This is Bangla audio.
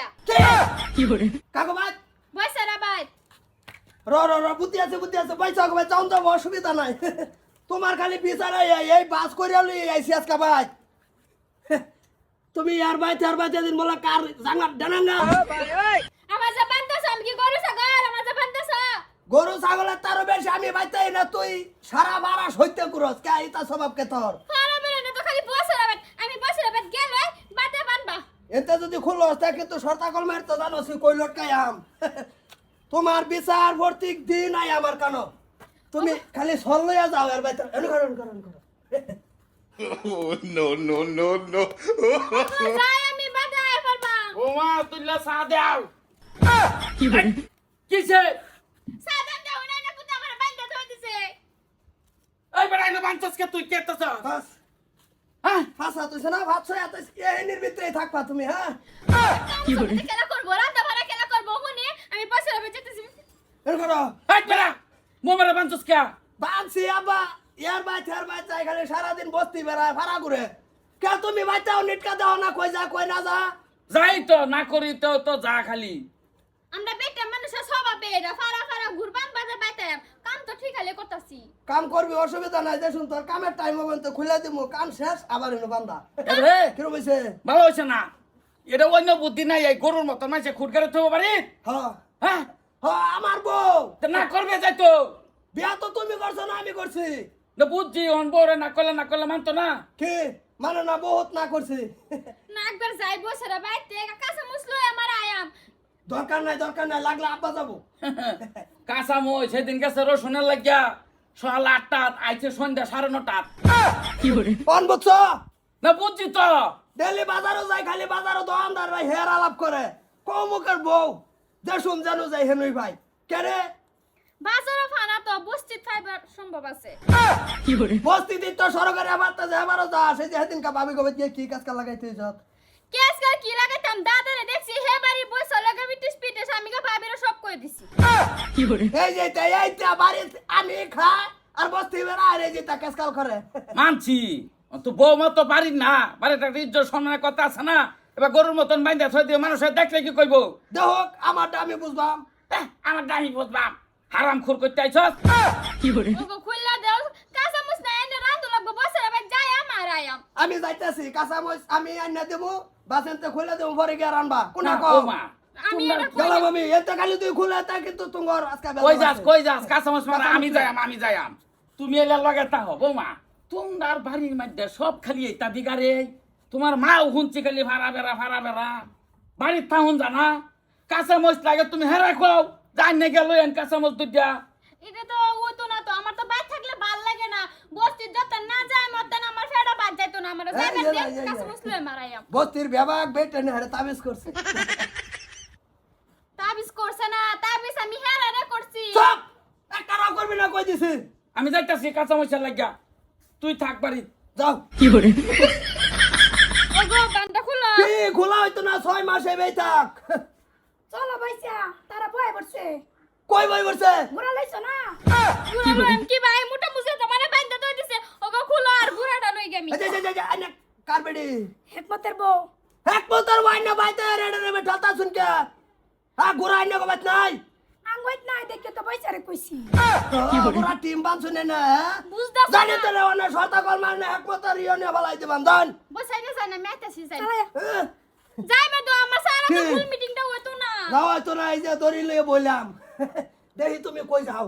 লিগা কাকু ভাই। বসে রে ভাই। র র র বুদ্ধি আছে বুদ্ধি আছে। পয়সা ভাই চাউন তো অসুবিধা নাই। তোমার খালি বিচারে এই এই বাস করে আলি আইসি আজকা ভাই। তুমি আর তার ভাই যেদিন বলা কার জাঙ্গা ডানাঙ্গা? আমার আমি কি গরু ছাগল? আমার গরু ছাগলের তারও বেশি আমি বাইতাই না তুই। সারা বারা সইতে করস কে ইতা স্বভাব কে তোর ফারা বেরে না তো খালি বসে রে ভাই আমি বসে রে ভাই গেল বাতে বানবা এতে যদি খুলো তা কিন্তু সর্তা কল মার তো জানো সি কই লটকাই আম। তোমার বিচার ভর্তিক দিন আই আমার কান? তুমি খালি সল লইয়া যাও আর বাইতে এনে করো এনে করো no, no, no, no. যাই আমি আই পারবা তুইলা দেও কিসে? সাদাম দাও না না পুতা আমার বান্দা ধরে দিছে। এই বেড়াই না বাঞ্চাস কে তুই কেতেছ বাস। হ্যাঁ ফাঁসা তুই না ভাত ছয়া তুই এই ভিতরে থাকবা তুমি হ্যাঁ? কি করে খেলা করব রাতে ভরা খেলা করব হুনি? আমি বসে রে যেতেছি। এনে করো। এই বেড়া! মোমারে বাঞ্চাস কে? বানছি আব্বা। ইয়ার বাই থার বাই চাই খালি সারাদিন বস্তি বেড়ায় ভাড়া করে। কে তুমি বাচ্চাও নিটকা দাও না কই যা কই না যা। যাই তো না করি তো তো যা খালি। আমরা বেটা মানুষের স্বভাবে এটা ফারা ফারা বাইতে কাম ঠিক হলে করতাছি। কাম করবি অসুবিধা নাই দেখুন তোর কামের টাইম হবে তো খুলে দিব কাম শেষ আবার এনে বান্দা। রে! কিরম হয়েছে ভালো হয়েছে না। এটা অন্য বুদ্ধি নাই এই গরুর মতো মাসে খুটকারে থব পারি? হ্যাঁ হ্যাঁ? হ্যাঁ আমার বউ। তা না করবে যাই তো। বিয়া তো তুমি করছ না আমি করছি। না বুঝছি অন বউরে না করলে না করলে মানতো না? কি? মানে না বহুত না করছি। না একবার যাই বসে রে বাইতে কাছে মুসলো আমার আয়াম দরকার নাই দরকার নাই লাগলে আব্বা যাব। কাঁচা মই সেদিন গেছে রসুনের লাগিয়া সকাল আটটাত আইছে সন্ধ্যা সাড়ে নটাত। পান বুঝছ? না বুঝছি তো। ডেলি বাজারও যায় খালি বাজারও দোকানদার ভাই হেয়ার আলাপ করে। কৌমুখের বউ দেশুন জানো যাই হেনুই ভাই। কেরে বাজারে ফানা তো বস্তিত ফাইবার সম্ভব আছে। কি বস্তি দিত তো সরকারি আবার তো যাবারও যা সেই যে সেদিন কা ভাবি কবে কি কাজ কা লাগাইতে যত কেস করে কি লাগাইতাম? দাদারে দেখছি হে বাড়ি বসে লাগা এই যে এই বাড়ি আমি খাই আর বস্তি বেড়া আর এই যে তা কাজ করে। মানছি। তো বউ মতো বাড়ির না বাড়িটা ইজ্জত সম্মানের কথা আছে না। এবার গরুর মতন বাইন্দা থই দিয়ে মানুষের দেখলে কি কইব? দেখো আমারটা আমি বুঝবাম এহ, আমার দাহি বুঝবাম হারাম খুর করতে আইছস? ওগো খুললা দেও। কাঁচা মুস না এনে রান্ধু লাগবো বসে রে ভাই যাই আমার আয়াম আমি যাইতেছি কাঁচা মরিচ আমি আইনা দেবো বাসেনতে খুলে দেবো পরে গিয়ে রানবা। কোনা কম মা, আমি খালি তুই খুলে তা কিন্তু তোমার আজকে কই যাস। কই আমি যাইম আমি যাইম তুমি এলে লগে তা হব মা তোমার বাড়ির মধ্যে সব খালি এটা দিগারে। তোমার মাও হুনছি খালি ভাড়া বেড়া ভাড়া বেড়া। বাড়ির থাহুন জানা। কাঁচা মাছ লাগে তুমি হেরাই খাও। যাই না গেল এন কাঁচা মাছ দুইটা। এটা তো হতো না তো আমার তো বাইক থাকলে ভালো লাগে না। বস্তির যত না যায় মতন আমার বাদ যাইতো না। আমার মারাইয়াম। বস্তির বেবাক বেটে নে হারে তাবিজ করছে তাবিজ করছে না তাবিজ আমি হেরারে করছি চুপ একটা রাও করবি না কই দিছি? আমি যাইতাছি কাঁচা মাছ লাগিয়া। তুই থাক বাড়ি যাও। ওগো গানটা খুলো। কি খোলা হইতো না ছয় মাসে বেই থাক। চলো ভাইসা তারা বয়ে পড়ছে কই বই করছে? ঘোরা লাইছো না? লইম কি ভাই? মোটা মুছে তো মানে বাইন্দা দই দিছে। ওগো খুলো আর বুড়াটা লই গেমি যে, যে, যে, কার বেডি হেকমতের বউ। এক পোতর ওয়াইন না বাইতে রেডে রে বেঠালতা শুন কে হ্যাঁ গোরা আইনা কবাত নাই। আঙ্গইত নাই দেখে তো পয়সারে কইছি। গোরা টিম বানছ নে না। বুঝদাছ জানি তো রে অনে শর্তা কল মারনে এক পোতর ইয়নে বলাই দিবান দান বসাই না জানা মেটাছি যাই যাই মে তো আমার সারা তো ফুল মিটিংটা হইতো না। যাও তো না এই যে দড়ি লয়ে বললাম দেখি তুমি কই যাও।